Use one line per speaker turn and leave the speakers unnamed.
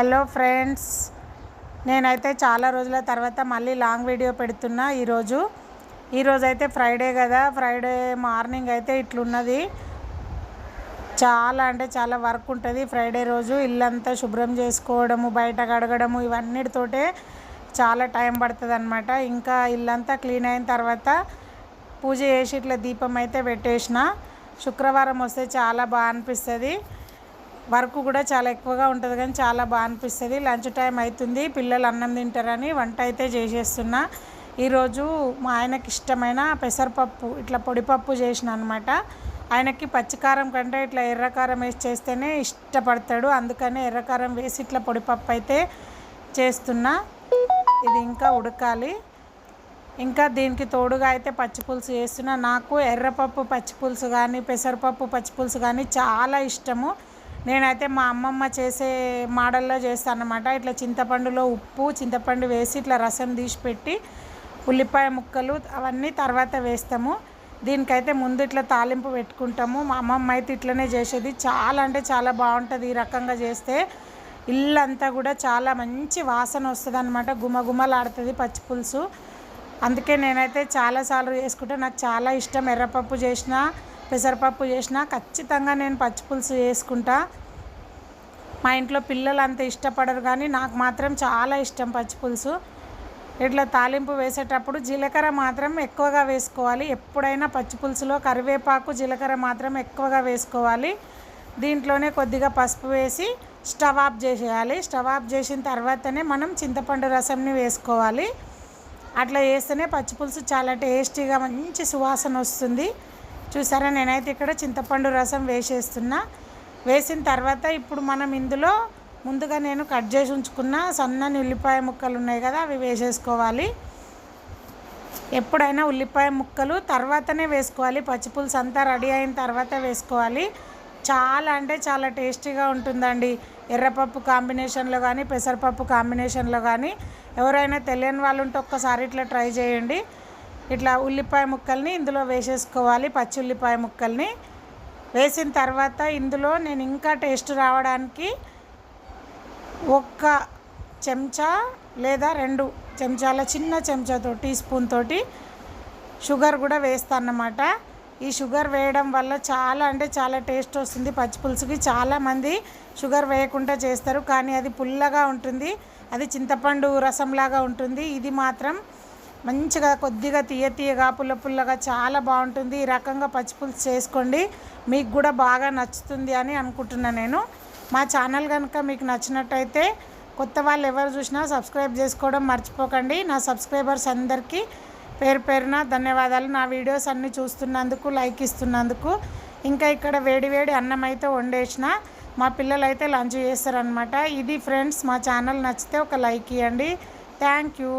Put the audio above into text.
Hello friends నేనైతే చాలా రోజుల తర్వాత మళ్ళీ లాంగ్ వీడియో పెడుతున్నా ఈరోజు. ఈరోజు అయితే ఫ్రైడే కదా ఫ్రైడే మార్నింగ్ అయితే ఇట్లున్నది. చాలా అంటే చాలా వర్క్ ఉంటుంది ఫ్రైడే రోజు ఇల్లంతా శుభ్రం చేసుకోవడము బయట కడగడము ఇవన్నిటితోటే చాలా టైం పడుతుంది అనమాట ఇంకా ఇల్లంతా క్లీన్ అయిన తర్వాత పూజ చేసి ఇట్లా దీపం అయితే పెట్టేసిన. శుక్రవారం వస్తే చాలా బాగా అనిపిస్తుంది. వర్క్ కూడా చాలా ఎక్కువగా ఉంటుంది కానీ చాలా బాగా అనిపిస్తుంది. లంచ్ టైం అవుతుంది పిల్లలు అన్నం తింటారని వంట అయితే చేసేస్తున్నా. ఈరోజు మా ఆయనకి ఇష్టమైన పెసరపప్పు ఇట్లా పొడిపప్పు చేసిన అనమాట ఆయనకి పచ్చికారం కంటే ఇట్లా ఎర్రకారం వేసి చేస్తేనే ఇష్టపడతాడు. అందుకనే ఎర్రకారం వేసి ఇట్లా పొడిపప్పు అయితే చేస్తున్నా. ఇది ఇంకా ఉడకాలి. ఇంకా దీనికి తోడుగా అయితే పచ్చిపులుసు చేస్తున్నా. నాకు ఎర్రపప్పు పచ్చిపులుసు కానీ పెసరపప్పు పచ్చిపులుసు కానీ చాలా ఇష్టము. నేనైతే మా అమ్మమ్మ చేసే మోడల్లో చేస్తాను అనమాట ఇట్లా చింతపండులో ఉప్పు చింతపండు వేసి ఇట్లా రసం తీసి పెట్టి ఉల్లిపాయ ముక్కలు అవన్నీ తర్వాత వేస్తాము. దీనికైతే ముందు ఇట్లా తాలింపు పెట్టుకుంటాము. మా అమ్మమ్మ అయితే ఇట్లనే చేసేది. చాలా అంటే చాలా బాగుంటుంది ఈ రకంగా చేస్తే. ఇల్లంతా కూడా చాలా మంచి వాసన వస్తుంది అనమాట గుమగుమలాడుతుంది పచ్చిపులుసు అందుకే నేనైతే చాలాసార్లు చేసుకుంటే నాకు చాలా ఇష్టం. ఎర్రపప్పు చేసిన పెసరపప్పు చేసినా ఖచ్చితంగా నేను పచ్చిపులుసు వేసుకుంటా మా ఇంట్లో పిల్లలు అంత ఇష్టపడరు కానీ నాకు మాత్రం చాలా ఇష్టం పచ్చిపులుసు ఇట్లా తాలింపు వేసేటప్పుడు జీలకర్ర మాత్రం ఎక్కువగా వేసుకోవాలి. ఎప్పుడైనా పచ్చిపులుసులో కరివేపాకు జీలకర్ర మాత్రం ఎక్కువగా వేసుకోవాలి. దీంట్లోనే కొద్దిగా పసుపు వేసి స్టవ్ ఆఫ్ చేసేయాలి. స్టవ్ ఆఫ్ చేసిన తర్వాతనే మనం చింతపండు రసంని వేసుకోవాలి. అట్లా వేస్తేనే పచ్చిపులుసు చాలా టేస్టీగా మంచి సువాసన వస్తుంది. చూసారా? నేనైతే ఇక్కడ చింతపండు రసం వేసేస్తున్నా. వేసిన తర్వాత ఇప్పుడు మనం ఇందులో ముందుగా నేను కట్ చేసి ఉంచుకున్న సన్నని ఉల్లిపాయ ముక్కలు ఉన్నాయి కదా అవి వేసేసుకోవాలి. ఎప్పుడైనా ఉల్లిపాయ ముక్కలు తర్వాతనే వేసుకోవాలి. పచ్చిపులుసు అంతా రెడీ అయిన తర్వాత వేసుకోవాలి. చాలా అంటే చాలా టేస్టీగా ఉంటుందండి. ఎర్రపప్పు కాంబినేషన్లో కానీ పెసరపప్పు కాంబినేషన్లో కానీ ఎవరైనా తెలియని వాళ్ళు ఉంటే ఒక్కసారి ఇట్లా ట్రై చేయండి. ఇట్లా ఉల్లిపాయ ముక్కల్ని ఇందులో వేసేసుకోవాలి పచ్చి ఉల్లిపాయ ముక్కల్ని. వేసిన తర్వాత ఇందులో నేను ఇంకా టేస్ట్ రావడానికి ఒక్క చెంచా లేదా రెండు చెంచాల చిన్న చెంచాతో టీ స్పూన్ తోటి షుగర్ కూడా వేస్తానన్నమాట ఈ షుగర్ వేయడం వల్ల చాలా అంటే చాలా టేస్ట్ వస్తుంది. పచ్చి పులుసుకి చాలామంది షుగర్ వేయకుండా చేస్తారు. కానీ అది పుల్లగా ఉంటుంది. అది చింతపండు రసంలాగా ఉంటుంది. ఇది మాత్రం మంచిగా కొద్దిగా తీయ తీయగా పుల్ల పుల్లగా చాలా బాగుంటుంది. ఈ రకంగా పచ్చిపులుసు చేసుకోండి. మీకు కూడా బాగా నచ్చుతుంది అని అనుకుంటున్నాను నేను. మా ఛానల్ కనుక మీకు నచ్చినట్టయితే కొత్త వాళ్ళు ఎవరు చూసినా సబ్స్క్రైబ్ చేసుకోవడం మర్చిపోకండి. నా సబ్స్క్రైబర్స్ అందరికీ పేరు పేరున ధన్యవాదాలు. నా వీడియోస్ అన్నీ చూస్తున్నందుకు లైక్ ఇస్తున్నందుకు. ఇంకా ఇక్కడ వేడి వేడి అన్నం అయితే వండేసిన. మా పిల్లలు అయితే లంచ్ చేస్తారనమాట ఇది ఫ్రెండ్స్ మా ఛానల్ నచ్చితే ఒక లైక్ ఇవ్వండి థ్యాంక్ యూ.